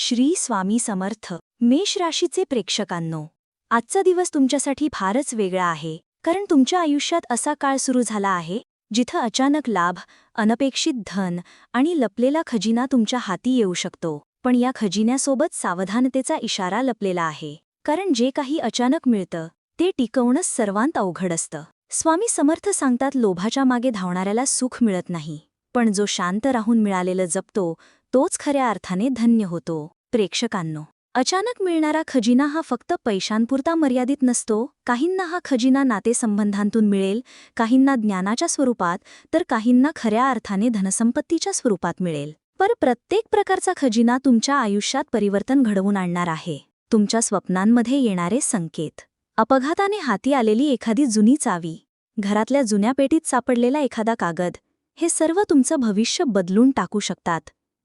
श्री स्वामी समर्थ मेष राशीचे प्रेक्षकांनो आजचा दिवस तुमच्यासाठी फारच वेगळा आहे. कारण तुमच्या आयुष्यात असा काळ सुरू झाला आहे जिथं अचानक लाभ अनपेक्षित धन आणि लपलेला खजिना तुमच्या हाती येऊ शकतो. पण या खजिन्यासोबत सावधानतेचा इशारा लपलेला आहे. कारण जे काही अचानक मिळतं ते टिकवणंच सर्वांत अवघड असतं. स्वामी समर्थ सांगतात लोभाच्या मागे धावणाऱ्याला सुख मिळत नाही. पण जो शांत राहून मिळालेलं जपतो तोच खऱ्या अर्थाने धन्य होतो. प्रेक्षकांनो अचानक मिळणारा खजिना हा फक्त पैशांपुरता मर्यादित नसतो. काहींना हा खजिना नातेसंबंधांतून मिळेल काहींना ज्ञानाच्या स्वरूपात तर काहींना खऱ्या अर्थाने धनसंपत्तीच्या स्वरूपात मिळेल. पर प्रत्येक प्रकारचा खजिना तुमच्या आयुष्यात परिवर्तन घडवून आणणार आहे. तुमच्या स्वप्नांमध्ये येणारे संकेत. अपघाताने हाती आलेली एखादी जुनी चावी घरातल्या जुन्या पेटीत सापडलेला एखादा कागद हे सर्व तुमचं भविष्य बदलून टाकू शकतात.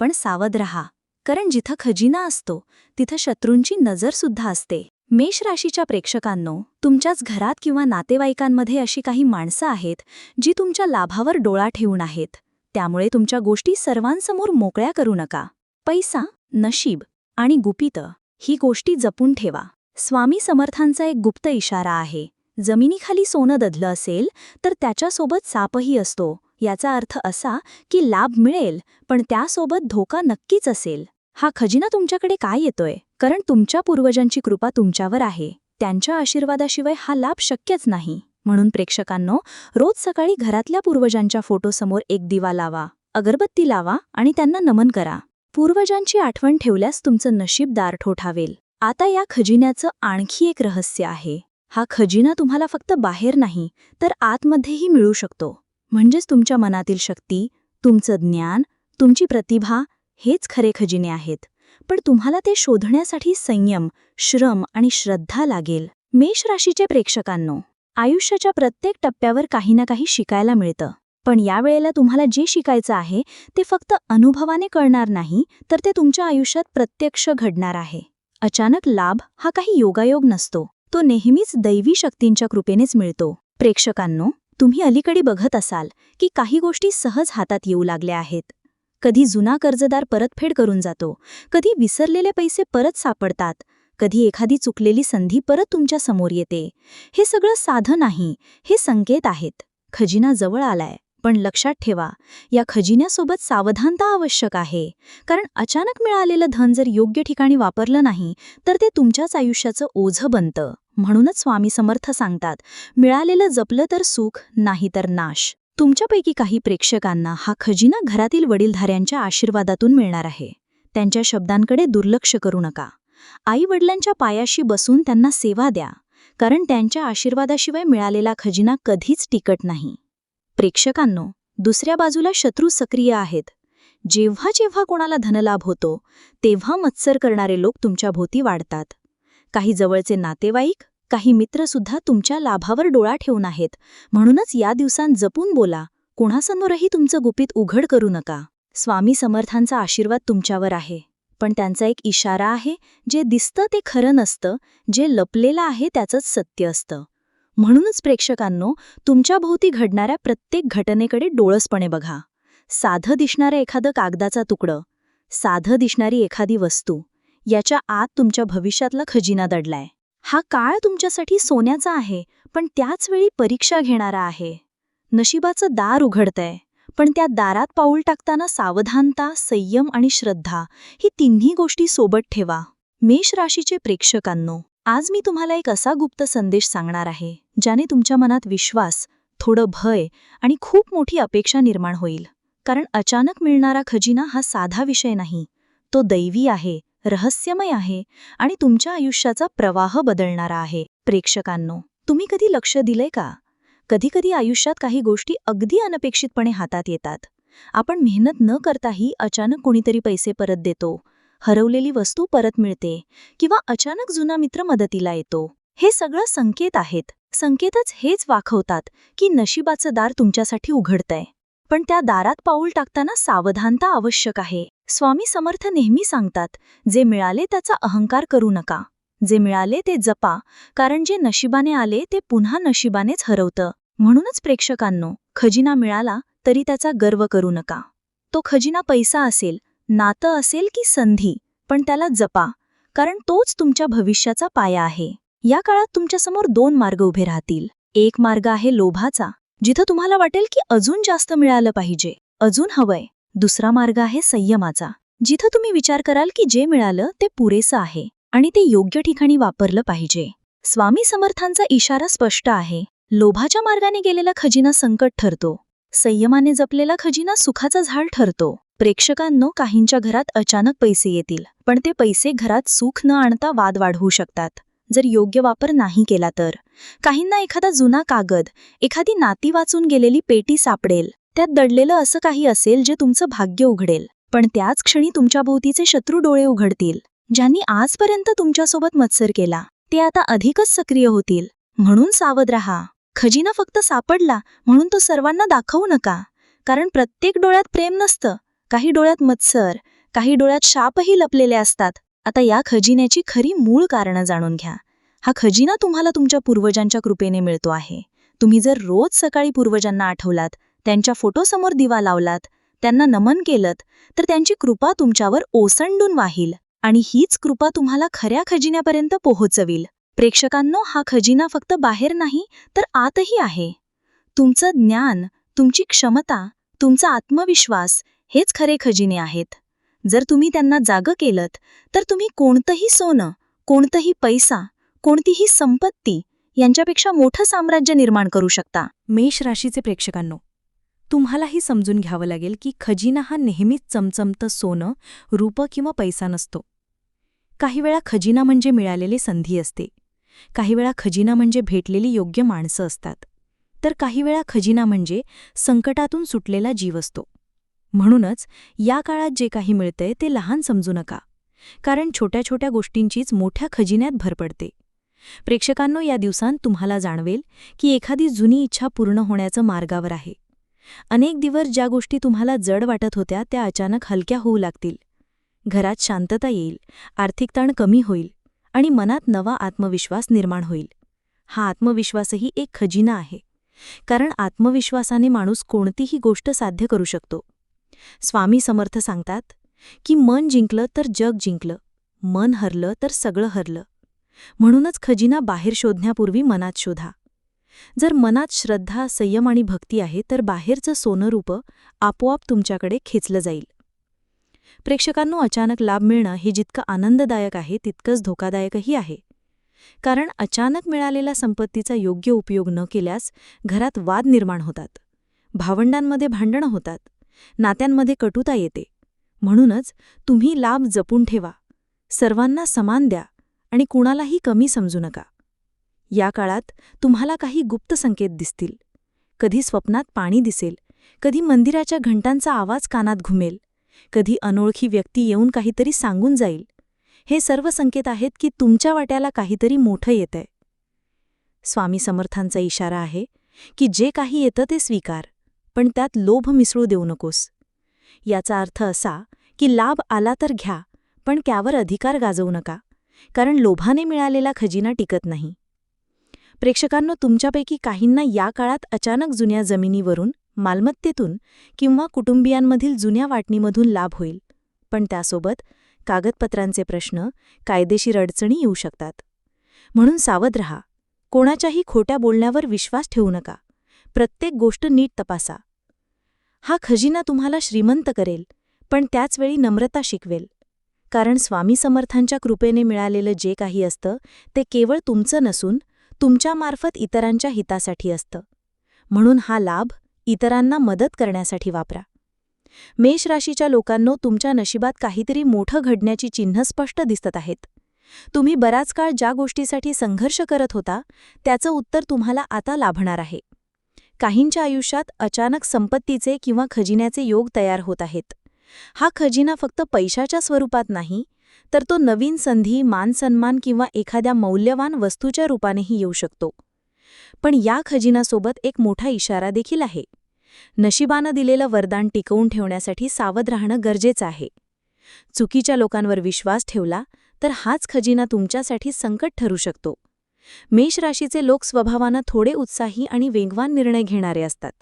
पण सावध रहा कारण जिथं खजिना असतो तिथं शत्रूंची नजरसुद्धा असते. मेष राशीच्या प्रेक्षकांनो तुमच्याच घरात किंवा नातेवाईकांमध्ये अशी काही माणसं आहेत जी तुमच्या लाभावर डोळा ठेवून आहेत. त्यामुळे तुमच्या गोष्टी सर्वांसमोर मोकळ्या करू नका. पैसा नशीब आणि गुपित ही गोष्टी जपून ठेवा. स्वामी समर्थांचा एक गुप्त इशारा आहे जमिनीखाली सोनं दधलं असेल तर त्याच्यासोबत सापही असतो. याचा अर्थ असा की लाभ मिळेल पण त्यासोबत धोका नक्कीच असेल. हा खजिना तुमच्याकडे काय येतोय? कारण तुमच्या पूर्वजांची कृपा तुमच्यावर आहे. त्यांच्या आशीर्वादाशिवाय हा लाभ शक्यच नाही. म्हणून प्रेक्षकांनो रोज सकाळी घरातल्या पूर्वजांच्या फोटोसमोर एक दिवा लावा अगरबत्ती लावा आणि त्यांना नमन करा. पूर्वजांची आठवण ठेवल्यास तुमचं नशीब दार ठोठावेल आता या खजिन्याचं आणखी एक रहस्य आहे. हा खजिना तुम्हाला फक्त बाहेर नाही तर आतमध्येही मिळू शकतो. म्हणजेच तुमच्या मनातील शक्ती तुमचं ज्ञान तुमची प्रतिभा हेच खरे खजिने आहेत. पण तुम्हाला ते शोधण्यासाठी संयम श्रम आणि श्रद्धा लागेल. मेष राशीचे प्रेक्षकांनो आयुष्याच्या प्रत्येक टप्प्यावर काही ना काही शिकायला मिळतं. पण यावेळेला तुम्हाला जे शिकायचं आहे ते फक्त अनुभवाने कळणार नाही तर ते तुमच्या आयुष्यात प्रत्यक्ष घडणार आहे. अचानक लाभ हा काही योगायोग नसतो. तो नेहमीच दैवी शक्तींच्या कृपेनेच मिळतो. प्रेक्षकांनो तुम्ही अलीकडे बघत असाल की काही गोष्टी सहज हातात येऊ लागल्या आहेत. कधी जुना कर्जदार परतफेड करून जातो कधी विसरलेले पैसे परत सापडतात कधी एखादी चुकलेली संधी परत तुमच्यासमोर येते. हे सगळं साधं नाही हे संकेत आहेत. खजिना जवळ आलाय पण लक्षात ठेवा या खजिन्यासोबत सावधानता आवश्यक आहे. कारण अचानक मिळालेलं धन जर योग्य ठिकाणी वापरलं नाही तर ते तुमच्याच आयुष्याचं ओझं बनतं. म्हणूनच स्वामी समर्थ सांगतात मिळालेलं जपलं तर सुख नाही तर नाश. तुमच्यापैकी काही प्रेक्षकांना हा खजिना घरातील वडीलधाऱ्यांच्या आशीर्वादातून मिळणार आहे. त्यांच्या शब्दांकडे दुर्लक्ष करू नका. आई वडिलांच्या पायाशी बसून त्यांना सेवा द्या कारण त्यांच्या आशीर्वादाशिवाय मिळालेला खजिना कधीच टिकट नाही. प्रेक्षकांनो दुसऱ्या बाजूला शत्रू सक्रिय आहेत. जेव्हा जेव्हा कोणाला धनलाभ होतो तेव्हा मत्सर करणारे लोक तुमच्या भोवती वाढतात. काही जवळचे नातेवाईक काही मित्रसुद्धा तुमच्या लाभावर डोळा ठेवून आहेत. म्हणूनच या दिवसांत जपून बोला कोणासमोरही तुमचं गुपित उघड करू नका. स्वामी समर्थांचा आशीर्वाद तुमच्यावर आहे. पण त्यांचा एक इशारा आहे जे दिसतं ते खरं नसतं जे लपलेलं आहे त्याचंच सत्य असतं. म्हणूनच प्रेक्षकांनो तुमच्या भोवती घडणाऱ्या प्रत्येक घटनेकडे डोळसपणे बघा. साधं दिसणारं एखादं कागदाचा तुकडं साधं दिसणारी एखादी वस्तू याच्या आत तुमच्या भविष्यातला खजिना दडलाय. हा काळ तुमच्यासाठी सोन्याचा आहे पण त्याच वेळी परीक्षा घेणारा आहे. नशिबाचं दार उघडतंय पण त्या दारात पाऊल टाकताना सावधानता संयम आणि श्रद्धा ही तिन्ही गोष्टी सोबत ठेवा. मेष राशीचे प्रेक्षकांनो आज मी तुम्हाला एक असा गुप्त संदेश सांगणार आहे ज्याने तुमच्या मनात विश्वास थोडं भय आणि खूप मोठी अपेक्षा निर्माण होईल. कारण अचानक मिळणारा खजिना हा साधा विषय नाही तो दैवी आहे रहस्यमय आहे आणि तुमच्या आयुष्याचा प्रवाह बदलणारा आहे. प्रेक्षकांनो तुम्ही कधी लक्ष दिलंय का? कधीकधी आयुष्यात काही गोष्टी अगदी अनपेक्षितपणे हातात येतात. आपण मेहनत न करताही अचानक कोणीतरी पैसे परत देतो हरवलेली वस्तू परत मिळते किंवा अचानक जुना मित्र मदतीला येतो. हे सगळं संकेत आहेत. संकेतच हेच वाखवतात की नशिबाचं दार तुमच्यासाठी उघडतंय. पण त्या दारात पाऊल टाकताना सावधानता आवश्यक आहे. स्वामी समर्थ नेहमी सांगतात जे मिळाले त्याचा अहंकार करू नका. जे मिळाले ते जपा कारण जे नशिबाने आले ते पुन्हा नशिबानेच हरवतं. म्हणूनच प्रेक्षकांनो खजिना मिळाला तरी त्याचा गर्व करू नका. तो खजिना पैसा असेल नातं असेल की संधी पण त्याला जपा कारण तोच तुमच्या भविष्याचा पाया आहे. या काळात तुमच्यासमोर दोन मार्ग उभे राहतील. एक मार्ग आहे लोभाचा जिथं तुम्हाला वाटेल की अजून जास्त मिळालं पाहिजे. अजून हवंय. दुसरा मार्ग आहे संयमाचा. जिथं तुम्ही विचार कराल की जे मिळालं ते पुरेसं आहे आणि ते योग्य ठिकाणी वापरलं पाहिजे. स्वामी समर्थांचा इशारा स्पष्ट आहे. लोभाच्या मार्गाने गेलेला खजिना संकट ठरतो. संयमाने जपलेला खजिना सुखाचा झाड ठरतो. प्रेक्षकांनो काहींच्या घरात अचानक पैसे येतील पण ते पैसे घरात सुख न आणता वाद वाढवू शकतात. जर योग्य वापर नाही केला तर? काहींना एखादा जुना कागद एखादी नाती वाचून गेलेली पेटी सापडेल. त्यात दडलेलं असं काही असेल जे तुमचं भाग्य उघडेल. पण त्याच क्षणी तुमच्या भोवतीचे शत्रू डोळे उघडतील ज्यांनी आजपर्यंत तुमच्यासोबत मत्सर केला. ते आता अधिकच सक्रिय होतील. म्हणून सावध रहा. खजिना फक्त सापडला म्हणून तो सर्वांना दाखवू नका. कारण प्रत्येक डोळ्यात प्रेम नसतं. काही डोळ्यात मत्सर काही डोळ्यात शापही लपलेले असतात. आता या खजिन्याची खरी मूळ कारणं जाणून घ्या. हा खजिना तुम्हाला तुमच्या पूर्वजांच्या कृपेने मिळतो आहे. तुम्ही जर रोज सकाळी पूर्वजांना आठवलात त्यांच्या फोटोसमोर दिवा लावलात त्यांना नमन केलं तर त्यांची कृपा तुमच्यावर ओसंडून वाहील आणि हीच कृपा तुम्हाला खऱ्या खजिन्यापर्यंत पोहोचवील. प्रेक्षकांनो हा खजिना फक्त बाहेर नाही तर आतही आहे. तुमचं ज्ञान तुमची क्षमता तुमचा आत्मविश्वास हेच खरे खजिने आहेत. जर तुम्ही त्यांना जागं केलत तर तुम्ही कोणतंही सोनं कोणतंही पैसा कोणतीही संपत्ती यांच्यापेक्षा मोठं साम्राज्य निर्माण करू शकता. मेष राशीचे प्रेक्षकांनो तुम्हालाही समजून घ्यावं लागेल की खजिना हा नेहमीच चमचमतं सोनं रूप किंवा पैसा नसतो. काही वेळा खजिना म्हणजे मिळालेली संधी असते. काही वेळा खजिना म्हणजे भेटलेली योग्य माणसं असतात. तर काही वेळा खजिना म्हणजे संकटातून सुटलेला जीव असतो. म्हणूनच या काळात जे काही मिळतंय ते लहान समजू नका कारण छोट्या छोट्या गोष्टींचीच मोठ्या खजिन्यात भर पडते. प्रेक्षकांनो या दिवसांत तुम्हाला जाणवेल की एखादी जुनी इच्छा पूर्ण होण्याचं मार्गावर आहे. अनेक दिवस ज्या गोष्टी तुम्हाला जड वाटत होत्या त्या अचानक हलक्या होऊ लागतील. घरात शांतता येईल आर्थिक ताण कमी होईल आणि मनात नवा आत्मविश्वास निर्माण होईल. हा आत्मविश्वासही एक खजिना आहे कारण आत्मविश्वासाने माणूस कोणतीही गोष्ट साध्य करू शकतो. स्वामी समर्थ सांगतात की मन जिंकलं तर जग जिंकलं मन हरलं तर सगळं हरलं. म्हणूनच खजिना बाहेर शोधण्यापूर्वी मनात शोधा. जर मनात श्रद्धा संयम आणि भक्ती आहे तर बाहेरचं सोनरूप आपोआप तुमच्याकडे खेचलं जाईल. प्रेक्षकांनो अचानक लाभ मिळणं हे जितकं आनंददायक आहे तितकंच धोकादायकही आहे. कारण अचानक मिळालेल्या संपत्तीचा योग्य उपयोग न केल्यास घरात वाद निर्माण होतात. भावंडांमध्ये भांडणं होतात. नात्यांमध्ये कटुता येते. म्हणूनच तुम्ही लाभ जपून ठेवा. सर्वांना समान द्या आणि कुणालाही कमी समजू नका. या काळात तुम्हाला काही गुप्त संकेत दिसतील. कधी स्वप्नात पाणी दिसेल कधी मंदिराच्या घंटांचा आवाज कानात घुमेल कधी अनोळखी व्यक्ती येऊन काहीतरी सांगून जाईल. हे सर्व संकेत आहेत की तुमच्या वाट्याला काहीतरी मोठं येतंय. स्वामी समर्थांचा इशारा आहे की जे काही येतं ते स्वीकार. पण त्यात लोभ मिसळू देऊ नकोस. याचा अर्थ असा की लाभ आला तर घ्या पण त्यावर अधिकार गाजवू नका कारण लोभाने मिळालेला खजिना टिकत नाही. प्रेक्षकांनो तुमच्यापैकी काहींना या काळात अचानक जुन्या जमिनीवरून मालमत्तेतून किंवा कुटुंबियांमधील जुन्या वाटणीमधून लाभ होईल. पण त्यासोबत कागदपत्रांचे प्रश्न कायदेशीर अडचणी येऊ शकतात. म्हणून सावध रहा. कोणाच्याही खोट्या बोलण्यावर विश्वास ठेवू नका. प्रत्येक गोष्ट नीट तपासा. हा खजिना तुम्हाला श्रीमंत करेल पण त्याचवेळी नम्रता शिकवेल. कारण स्वामी समर्थांच्या कृपेने मिळालेलं जे काही असतं ते केवळ तुमचं नसून तुमच्यामार्फत इतरांच्या हितासाठी असतं. म्हणून हा लाभ इतरांना मदत करण्यासाठी वापरा. मेष राशीच्या लोकांनो तुमच्या नशिबात काहीतरी मोठं घडण्याची चिन्ह स्पष्ट दिसत आहेत. तुम्ही बराच काळ ज्या गोष्टीसाठी संघर्ष करत होता त्याचं उत्तर तुम्हाला आता लाभणार आहे. काहींच्या आयुष्यात अचानक संपत्तीचे किंवा खजिन्याचे योग तयार होत आहेत. हा खजिना फक्त पैशाच्या स्वरूपात नाही तर तो नवीन संधी मानसन्मान किंवा एखाद्या मौल्यवान वस्तूच्या रूपानेही येऊ शकतो. पण या खजिनासोबत एक मोठा इशारा देखील आहे. नशिबानं दिलेलं वरदान टिकवून ठेवण्यासाठी सावध राहणं गरजेचं आहे. चुकीच्या लोकांवर विश्वास ठेवला तर हाच खजिना तुमच्यासाठी संकट ठरू शकतो. मेष राशीचे लोक स्वभावानं थोडे उत्साही आणि वेगवान निर्णय घेणारे असतात.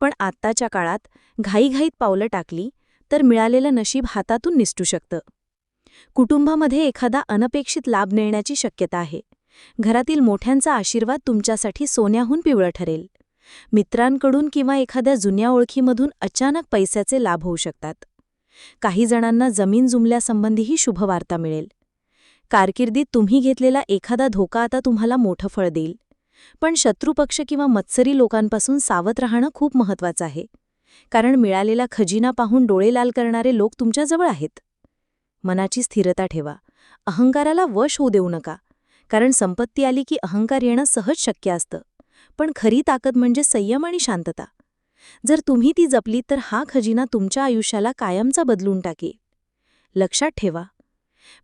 पण आत्ताच्या काळात घाईघाईत पावलं टाकली तर मिळालेलं नशीब हातातून निसटू शकतं. कुटुंबामध्ये एखादा अनपेक्षित लाभ मिळण्याची शक्यता आहे. घरातील मोठ्यांचा आशीर्वाद तुमच्यासाठी सोन्याहून पिवळं ठरेल. मित्रांकडून किंवा एखाद्या जुन्या ओळखीमधून अचानक पैशाचे लाभ होऊ शकतात. काही जणांना जमीन जुमल्यासंबंधीही शुभवार्ता मिळेल. कारकिर्दीत तुम्ही घेतलेला एखादा धोका आता तुम्हाला मोठं फळ देईल. पण शत्रुपक्ष किंवा मत्सरी लोकांपासून सावध राहणं खूप महत्वाचं आहे. कारण मिळालेला खजिना पाहून डोळे लाल करणारे लोक तुमच्याजवळ आहेत. मनाची स्थिरता ठेवा. अहंकाराला वश होऊ देऊ नका. कारण संपत्ती आली की अहंकार येणं सहज शक्य असतं. पण खरी ताकद म्हणजे संयम आणि शांतता. जर तुम्ही ती जपली तर हा खजिना तुमच्या आयुष्याला कायमचा बदलून टाके लक्षात ठेवा.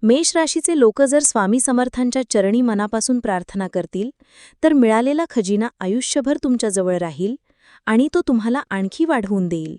मेष राशीचे लोक जर स्वामी समर्थांच्या चरणी मनापासून प्रार्थना करतील तर मिळालेला खजिना आयुष्यभर तुमच्याजवळ राहील आणि तो तुम्हाला आणखी वाढवून देईल.